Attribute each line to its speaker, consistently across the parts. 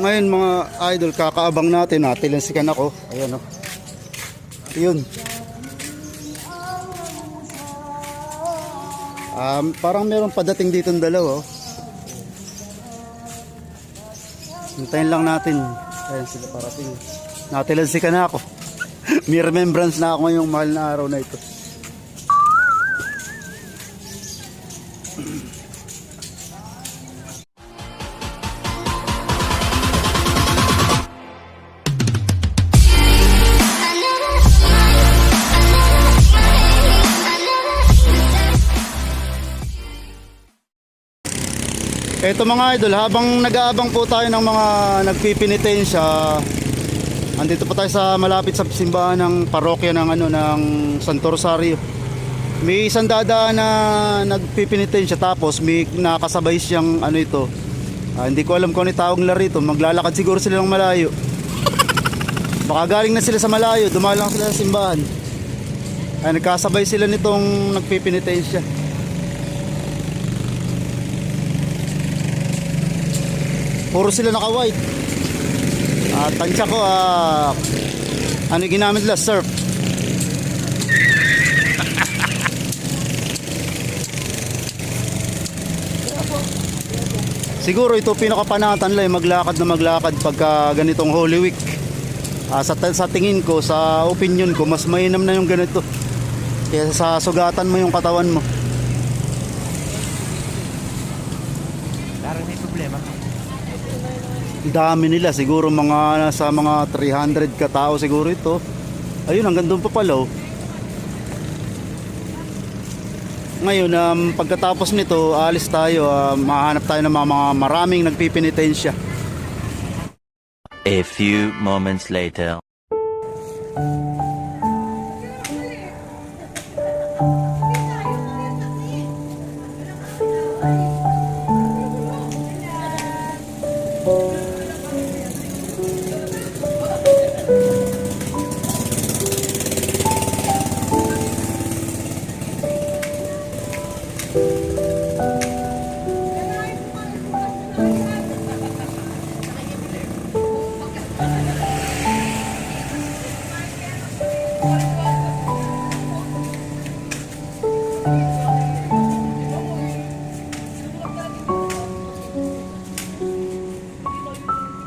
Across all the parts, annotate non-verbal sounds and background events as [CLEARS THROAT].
Speaker 1: Ngayon mga idol, kakaabang natin. Natilansikan ako. Ayan o. Yun. Um, parang meron padating dito ng dalawa. oh. Hintayin lang natin. Ayan sila parating. Natilansikan na ako. [LAUGHS] May remembrance na ako ngayong mahal na araw na ito. Ito mga idol, habang nag-aabang po tayo ng mga nagpipinitensya, andito po tayo sa malapit sa simbahan ng parokya ng ano ng Santo Rosario. May isang dadaan na nagpipinitensya tapos may nakasabay siyang ano ito. Ah, hindi ko alam kung ano tawag nila rito. Maglalakad siguro sila ng malayo. Baka galing na sila sa malayo, dumaan lang sila sa simbahan. Ay, nagkasabay sila nitong nagpipinitensya. Puro sila naka-white. At tansya ko, ah, ano ginamit nila? Surf. [LAUGHS] Siguro ito pinakapanatan lang, maglakad na maglakad pagka ganitong Holy Week. Ah, sa, sa tingin ko, sa opinion ko, mas mainam na yung ganito. [LAUGHS] Kaya sa sugatan mo yung katawan mo.
Speaker 2: Parang may problema.
Speaker 1: Dami nila siguro mga nasa mga 300 katao siguro ito ayun hanggang doon pa pala oh. ngayon um, pagkatapos nito alis tayo uh, mahanap tayo ng mga, mga maraming nagpipinitensya
Speaker 3: A few moments later.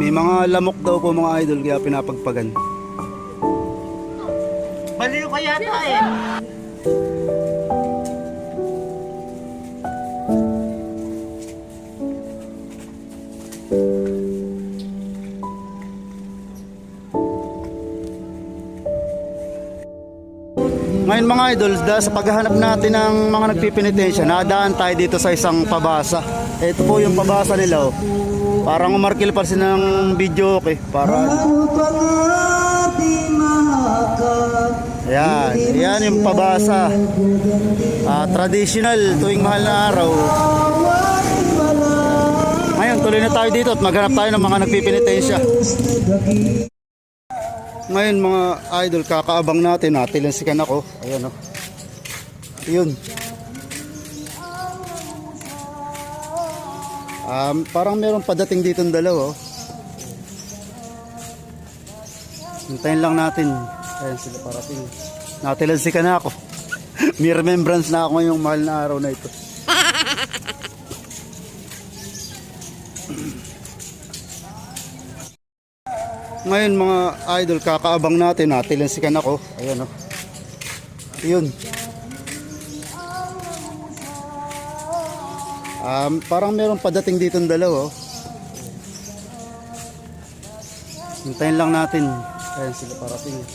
Speaker 3: May mga lamok daw po mga idol kaya pinapagpagan
Speaker 2: Baliw ka yata eh.
Speaker 1: Ngayon mga idol, dahil sa paghahanap natin ng mga nagpipinitensya, nadaan tayo dito sa isang pabasa. Ito po yung pabasa nila oh. Parang umarkil pa sila ng video okay. Para Ayan, ayan yung pabasa. Ah, traditional tuwing mahal na araw. Ngayon, tuloy na tayo dito at maghanap tayo ng mga nagpipinitensya. Ngayon mga idol, kakaabang natin. Natilansikan ako. Ayan o. Yun. Um, parang meron padating dito ng dalawa. oh. Hintayin lang natin. Ayan sila parating. Natilansikan na ako. [LAUGHS] May remembrance na ako ngayong mahal na araw na ito. Ngayon mga idol, kakaabang natin. Natilansikan ako. Ayan o. Yun. Um, parang meron padating dito ng dalawa. oh. Hintayin lang natin. Ayan sila parating.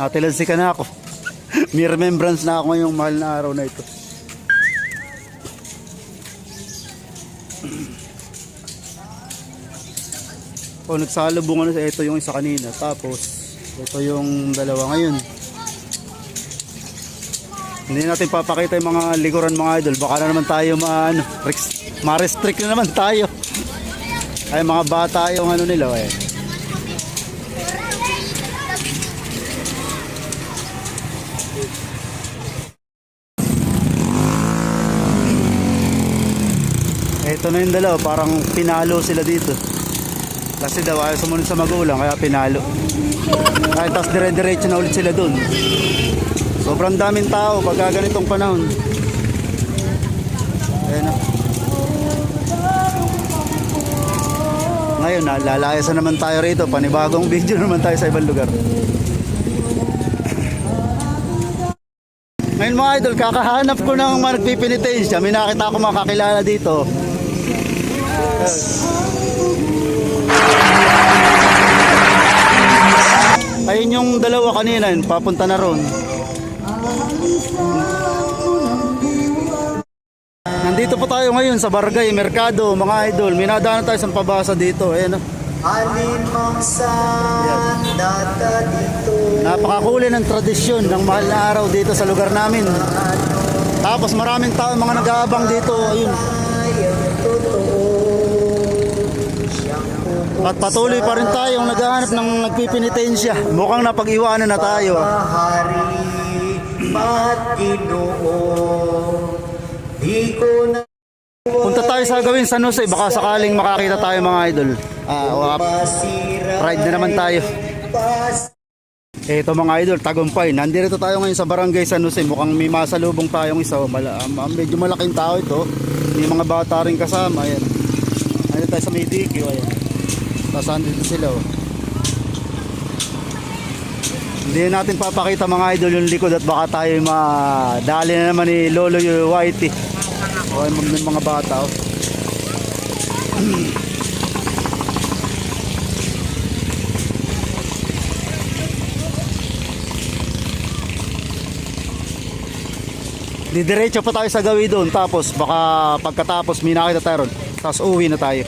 Speaker 1: Natilansikan na ako. [LAUGHS] May remembrance na ako ngayong mahal na araw na ito. [CLEARS THROAT] O nagsalubungan na ito yung isa kanina. Tapos ito yung dalawa ngayon. Hindi natin papakita yung mga likuran mga idol. Baka na naman tayo maano, ma-restrict na naman tayo. Ay mga bata yung ano nila eh. Ito na yung dalawa, parang pinalo sila dito. Kasi daw ayaw sumunod sa magulang kaya pinalo. Ay, tapos dire-diretso na ulit sila dun. Sobrang daming tao pag ganitong panahon. Ayan na. Ngayon, na, lalayas na naman tayo rito. Panibagong [LAUGHS] video naman tayo sa ibang lugar. Ngayon mga idol, kakahanap ko ng mga nagpipinitensya. May nakita ako makakilala dito. Ayun yung dalawa kanina, yun, papunta na ron. Nandito po tayo ngayon sa Barangay, Merkado, mga idol. Minadaanan tayo sa pabasa dito. Ayan, oh.
Speaker 4: Alin mang sandata dito
Speaker 1: Napakakuli ng tradisyon ng mahal na araw dito sa lugar namin. Tapos maraming tao mga nag-aabang dito. Ayun. At patuloy pa rin tayong naghahanap ng nagpipinitensya. Mukhang napag-iwanan na tayo. ah.
Speaker 4: Ba't ginoo Di ko na
Speaker 1: Punta tayo sa gawin San Jose. Baka sakaling makakita tayo mga idol. Ah,
Speaker 4: masira
Speaker 1: ride na naman tayo. Eto mga idol, tagumpay. Nandito tayo ngayon sa Barangay San Jose. Mukhang may masalubong tayong isa. Oh, Mala, um, medyo malaking tao ito. May mga bata rin kasama. Ayan. Nandito tayo sa may DQ. Ayan. Tapos andito sila. Oh. Hindi natin papakita mga idol yung likod at baka tayo madali na naman ni Lolo Whitey. O yung mga, mga bata. Oh. [CLEARS THROAT] Didiretso pa tayo sa gawi doon tapos baka pagkatapos may nakita tayo ron tapos uwi na tayo.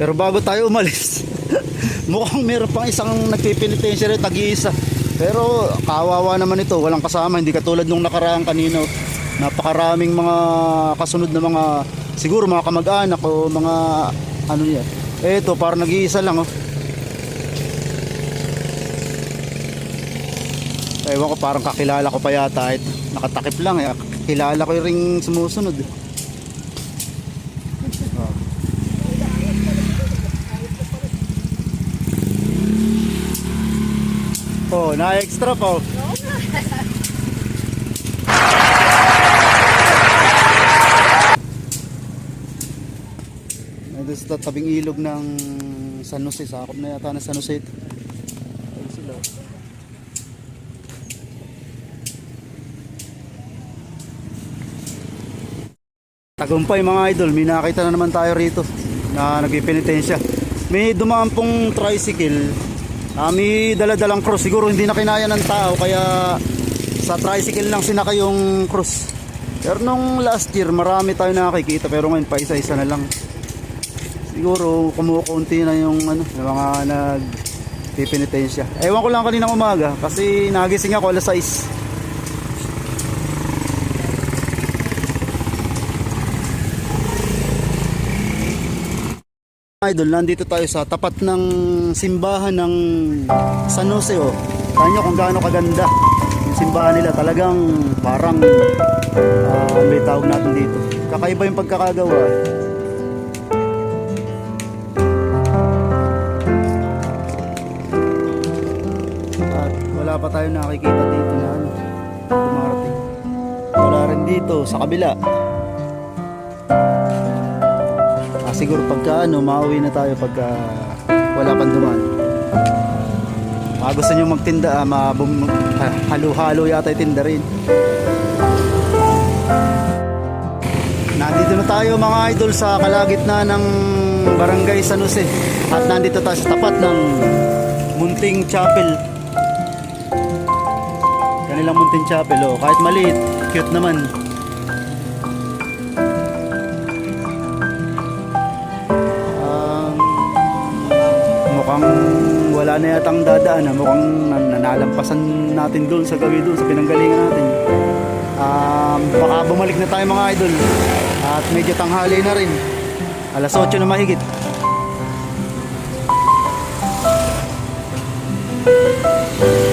Speaker 1: Pero bago tayo umalis, [LAUGHS] mukhang meron pang isang nagpipinitensya rin, tag-iisa. Pero kawawa naman ito, walang kasama, hindi katulad nung nakaraang kanino. Napakaraming mga kasunod na mga, siguro mga kamag-anak o mga ano niya. Eto, parang nag-iisa lang oh. Ewan ko parang kakilala ko pa yata. Nakatakip lang eh. Kilala ko yung ring sumusunod. eh. Na-extra pa. oh. Ito sa tabing ilog ng San Jose. Sakop na yata ng San Jose ito. Tagumpay mga idol, may nakita na naman tayo rito na nagpipinitensya. May dumaan pong tricycle. Ah, may daladalang cross. Siguro hindi na kinaya ng tao kaya sa tricycle lang sinaka yung cross. Pero nung last year marami tayo nakikita pero ngayon pa isa-isa na lang. Siguro kumukunti na yung ano, yung mga nagpipinitensya. Ewan ko lang kaninang umaga kasi nagising ako alas 6. Idol, nandito tayo sa tapat ng simbahan ng San Jose oh. Tingnan nyo kung gaano kaganda yung simbahan nila. Talagang parang ah, may tawag natin dito. Kakaiba yung pagkakagawa. At wala pa tayo nakikita dito na ano, dumarating. Wala rin dito sa kabila. Siguro pagka ano, mauwi na tayo pagka wala pang dumaan. Ah, gusto nyo magtinda, ah, mabum, ha- halo-halo yata tinda rin. Nandito na tayo mga idol sa kalagitnaan ng Barangay San Jose. At nandito tayo sa tapat ng Munting Chapel. Kanilang Munting Chapel, oh. kahit maliit, cute naman. Mukhang wala na yatang dadaan ha? mukhang nan- nanalampasan natin doon sa gawi doon sa pinanggalingan natin. Um, baka bumalik na tayo mga idol. At medyo tanghali na rin. Alas 8 na mahigit.
Speaker 5: Thank